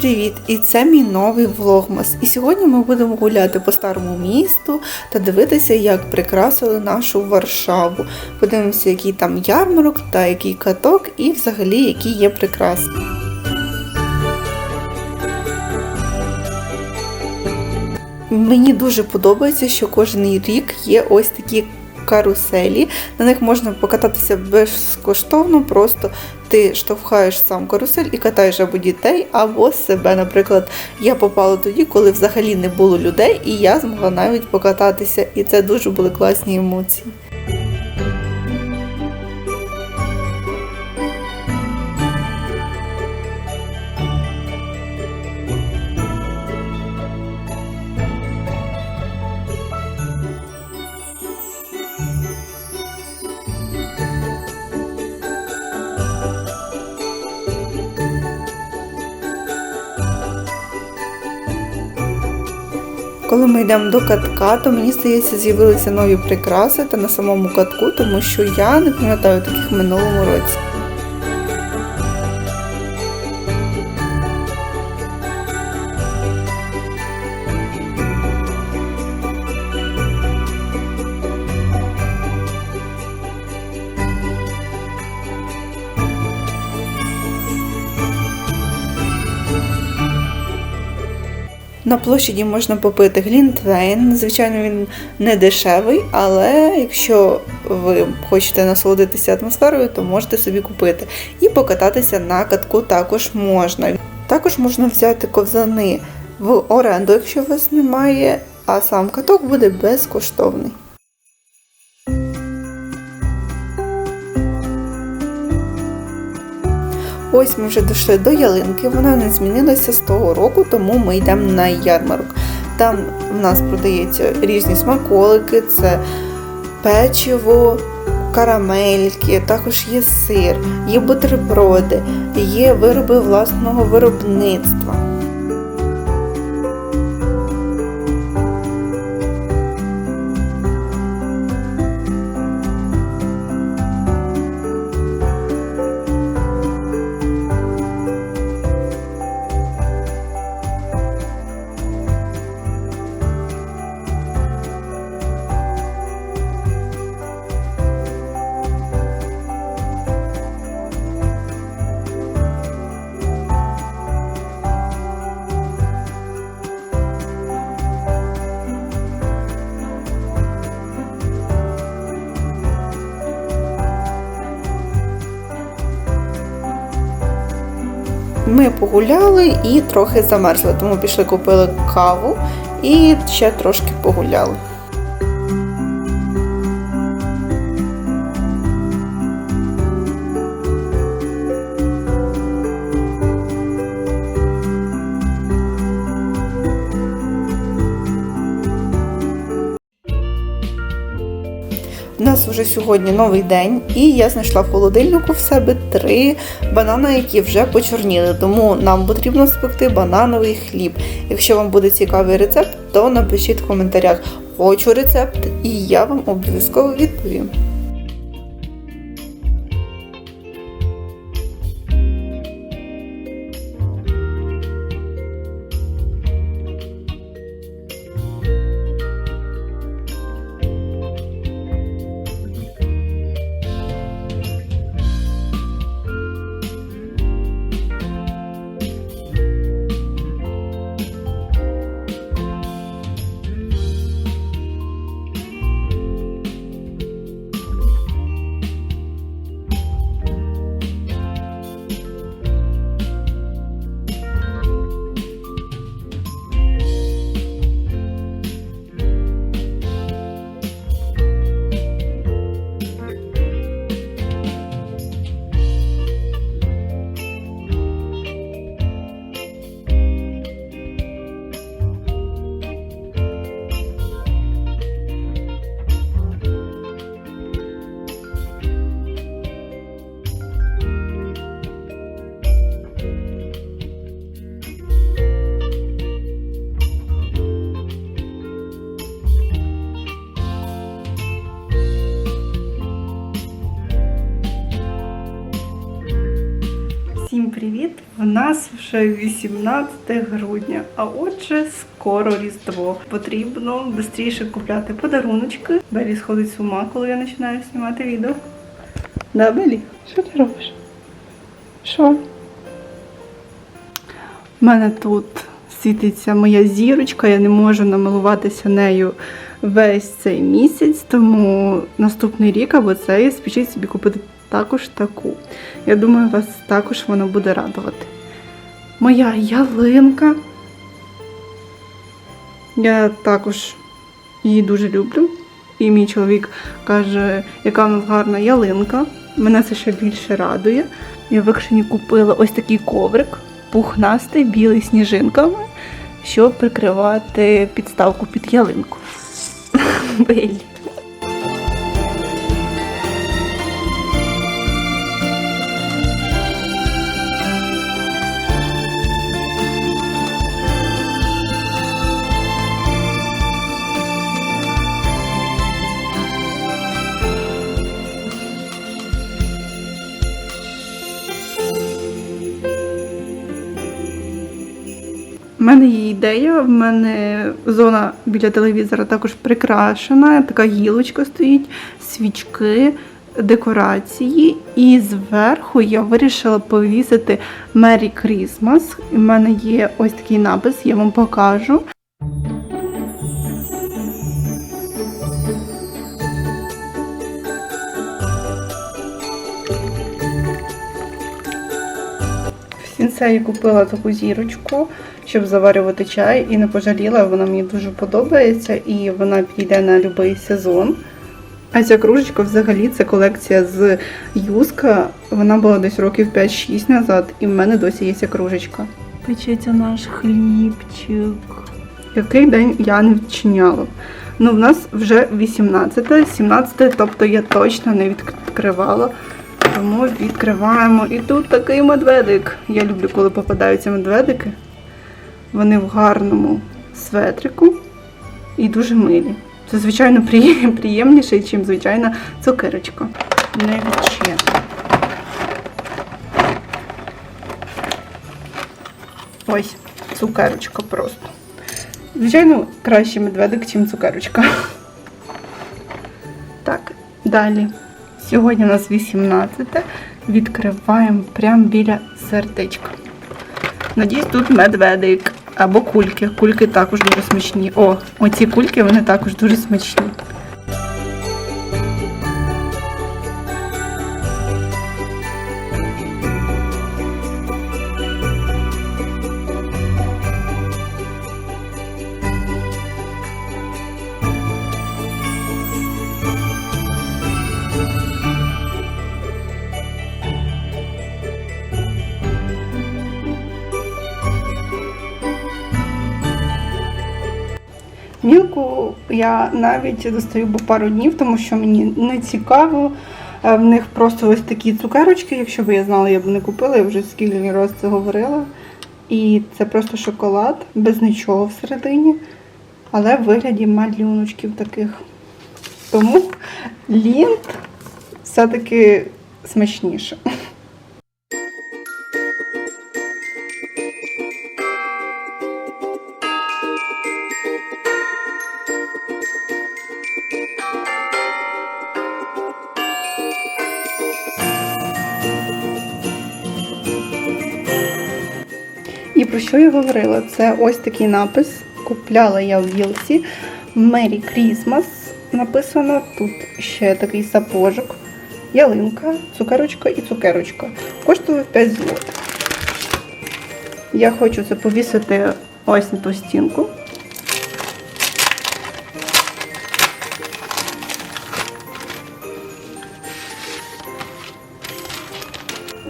Привіт! І це мій новий влогмас. І сьогодні ми будемо гуляти по старому місту та дивитися, як прикрасили нашу Варшаву. Подивимося, який там ярмарок та який каток, і взагалі які є прикраси. Мені дуже подобається, що кожен рік є ось такі каруселі. На них можна покататися безкоштовно, просто ти штовхаєш сам карусель і катаєш або дітей, або себе. Наприклад, я попала тоді, коли взагалі не було людей, і я змогла навіть покататися. І це дуже були класні емоції. Коли ми йдемо до катка, то мені здається, з'явилися нові прикраси та на самому катку, тому що я не пам'ятаю таких в минулому році. На площаді можна попити глінтвейн. Звичайно, він не дешевий, але якщо ви хочете насолодитися атмосферою, то можете собі купити. І покататися на катку також можна. Також можна взяти ковзани в оренду, якщо у вас немає, а сам каток буде безкоштовний. Ось ми вже дійшли до ялинки, вона не змінилася з того року, тому ми йдемо на ярмарок. Там в нас продаються різні смаколики, це печиво, карамельки, також є сир, є бутерброди, є вироби власного виробництва. Ми погуляли і трохи замерзли, тому пішли купили каву і ще трошки погуляли. Вже сьогодні новий день, і я знайшла в холодильнику в себе три банани, які вже почорніли. Тому нам потрібно спекти банановий хліб. Якщо вам буде цікавий рецепт, то напишіть в коментарях хочу рецепт, і я вам обов'язково відповім. Нас вже 18 грудня, а отже, скоро Різдво. Потрібно швидше купляти подаруночки. Белі сходить з ума, коли я починаю знімати відео. Да, Белі? Що ти робиш? Що? У мене тут світиться моя зірочка, я не можу намилуватися нею весь цей місяць, тому наступний рік або цей спішіть собі купити також таку. Я думаю, вас також вона буде радувати. Моя ялинка. Я також її дуже люблю. І мій чоловік каже, яка в нас гарна ялинка. Мене це ще більше радує. Я в Екшені купила ось такий коврик, пухнастий, білий сніжинками, щоб прикривати підставку під ялинку. Бель. У мене є ідея, в мене зона біля телевізора також прикрашена, така гілочка стоїть, свічки, декорації. І зверху я вирішила повісити Merry Christmas. У мене є ось такий напис, я вам покажу. В сінсеї купила таку зірочку, щоб заварювати чай, і не пожаліла. Вона мені дуже подобається і вона підійде на будь-який сезон. А ця кружечка взагалі це колекція з юска. Вона була десь років 5-6 назад, і в мене досі є ця кружечка. Печеться наш хлібчик. Який день я не відчиняла. Ну, в нас вже 18, 17, тобто я точно не відкривала. Тому відкриваємо. І тут такий медведик. Я люблю, коли попадаються медведики. Вони в гарному светрику і дуже милі. Це, звичайно, приємніше, ніж звичайна цукерочка. Не відчесно. Ось, цукерочка просто. Звичайно, краще медведик, ніж цукерочка. Так, далі. Сьогодні у нас 18. Відкриваємо прямо біля сердечка. Надіюсь, тут медведик або кульки. Кульки також дуже смачні. О, оці кульки вони також дуже смачні. Мілку я навіть достаю по пару днів, тому що мені не цікаво. Е, В них просто ось такі цукерочки. Якщо б я знала, я б не купила, я вже скільки разів це говорила. І це просто шоколад, без нічого всередині, але в вигляді малюночків таких. Тому лінт все-таки смачніше. Про що я говорила? Це ось такий напис. Купляла я в Вілсі. Merry Christmas написано. Тут ще такий сапожок, ялинка, цукерочка і цукерочка. Коштував 5 злотих. Я хочу це повісити ось на ту стінку.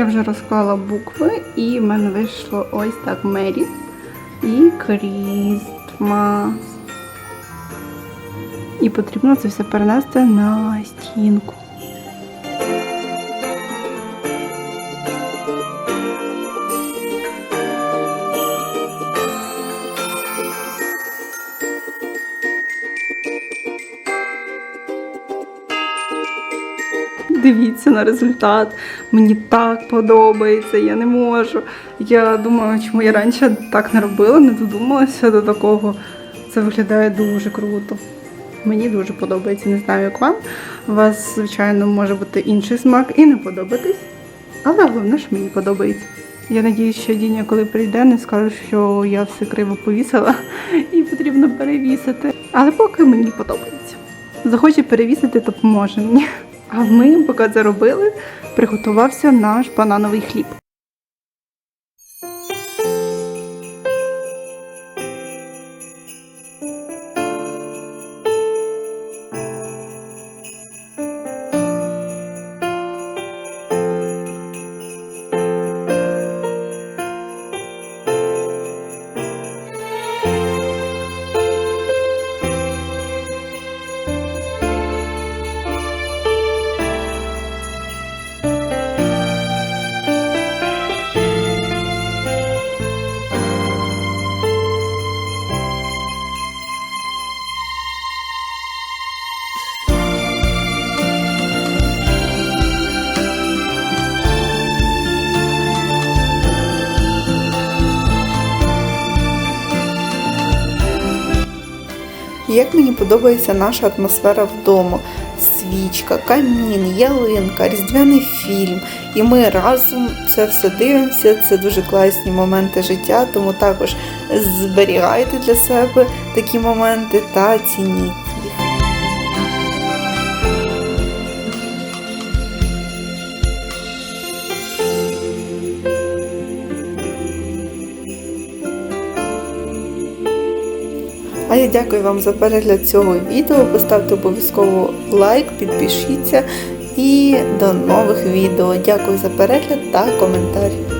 Я вже розклала букви, і в мене вийшло ось так Мері і Крістмас. І потрібно це все перенести на стінку. На результат. Мені так подобається, я не можу. Я думаю, чому я раніше так не робила, не додумалася до такого. Це виглядає дуже круто. Мені дуже подобається, не знаю, як вам. У вас, звичайно, може бути інший смак і не подобатись. Але головне, що мені подобається. Я надіюсь, що Діня, коли прийде, не скаже, що я все криво повісила і потрібно перевісити. Але поки мені подобається. Захоче перевісити, то поможе мені. А ми, поки це робили, приготувався наш банановий хліб. Як мені подобається наша атмосфера вдома. Свічка, камін, ялинка, різдвяний фільм. І ми разом це все дивимося. Це дуже класні моменти життя, тому також зберігайте для себе такі моменти та цініть дякую вам за перегляд цього відео. Поставте обов'язково лайк, підпишіться і до нових відео. Дякую за перегляд та коментар.